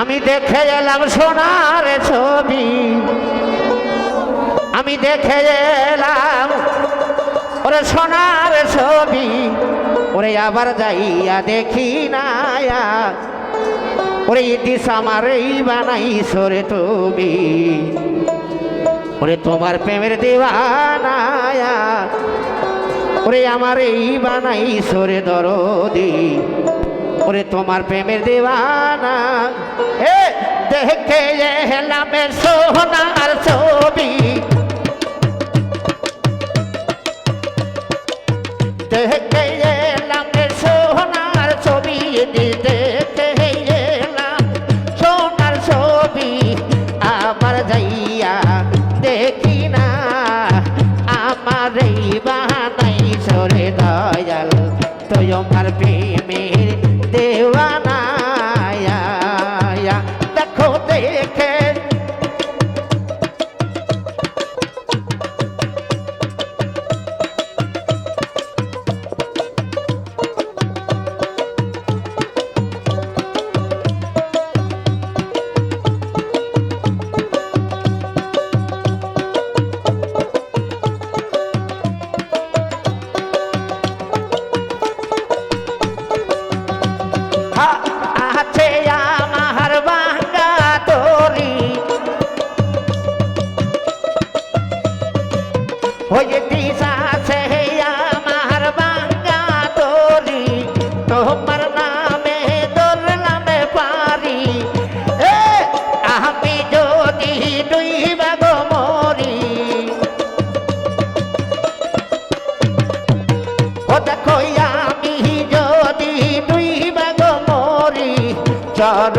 আমি দেখে এলাম সোনার ছবি। আমি দেখে এলাম ওরে সোনার ছবি। ওরে আবার যাইয়া দেখি না ওরে ইদিস আমার এই বানাই রে তুমি ওরে তোমার প্রেমের দেওয়ানা ওরে আমার এই বানাই রে দরদি। ওরে তোমার প্রেমের দেওয়ানা। এ দেখে এলামের সোনার ছবি।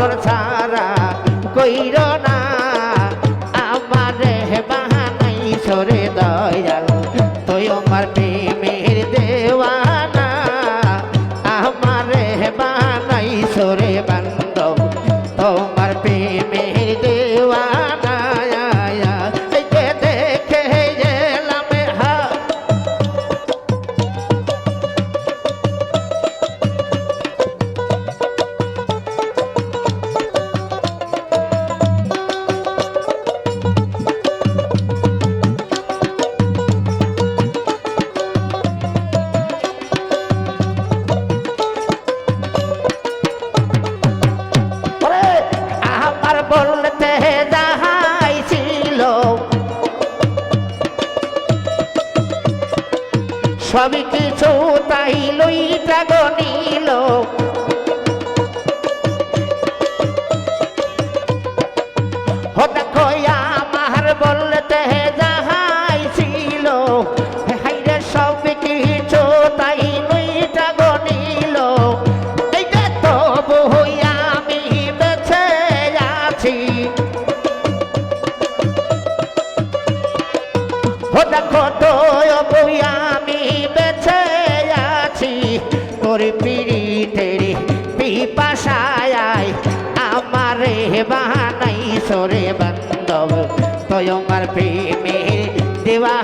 অটল ছাড়া কইর না। আমার বাহানাই সরে দয়া। দেখো তো বই আমি বেঁচে আছি। তোর পিড়িতের পিপাসায় আমারে বাহানাই সরে বান্ধব। তো আমার প্রেমের দেওয়া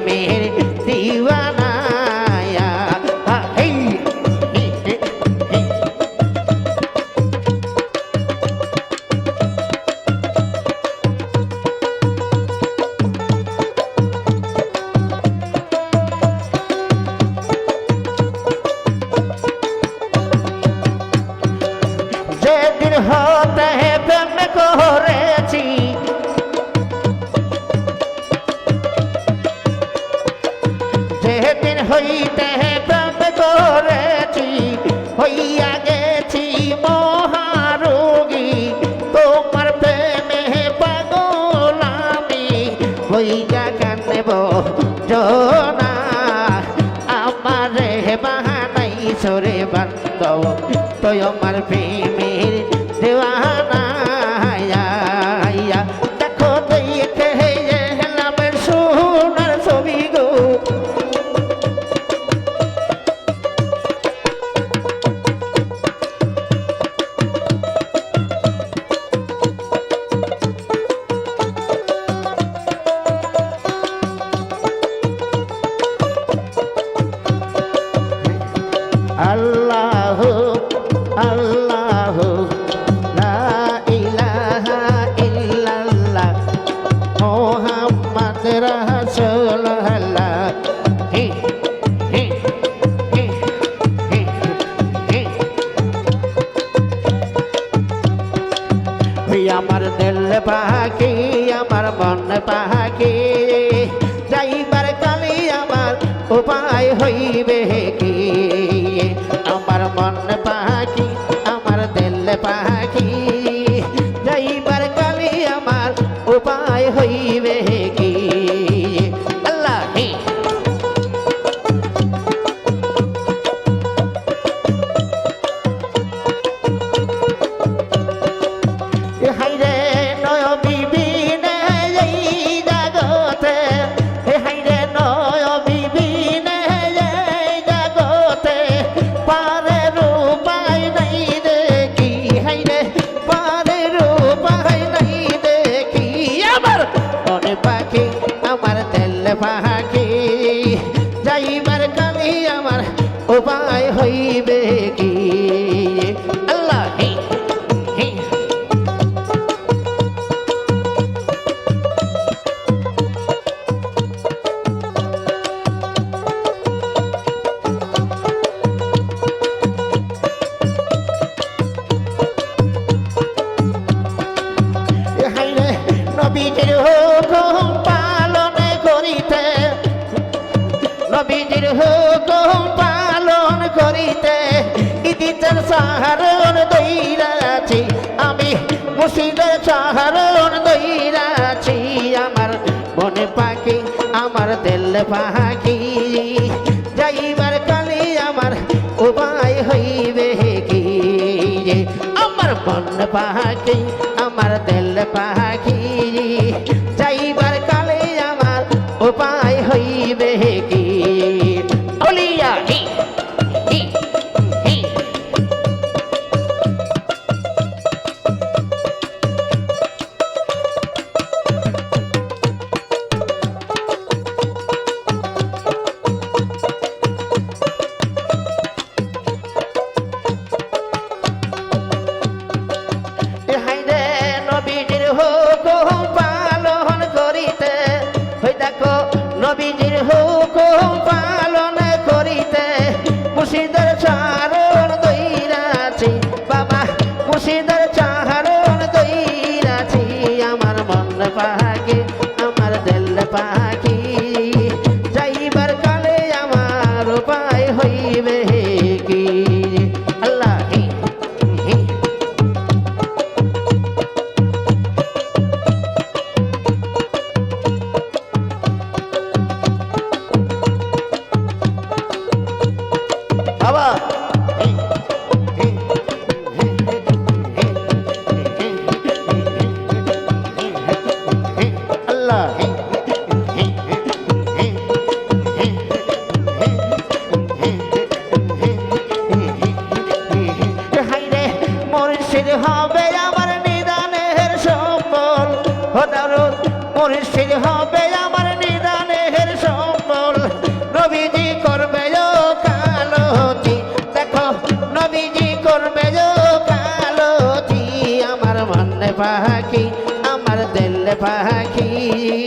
me, Divana. তুই আমার প্রেমের দেওয়ানা দেখো দেখে হেলামের সোনার ছবি গো। আল্লাহ আমার দিল পাহাকি আমার মন পাহাকি যাইবার কালি আমার উপায় হইবে কি? আমার মন পাহাড় নবীজির হুকুম পালন করিতে ইতিতের সাহারণ দইরাছি আমি মুর্শিদের সাহারণ দইরাছি আমার মনে পাখি, আমার দিল পাখি। যাইবার কালি আমার উপায় হইবে কি? আমার মন পাখি নবীজির হুকুম পা পাখি আমার দিল পাখি।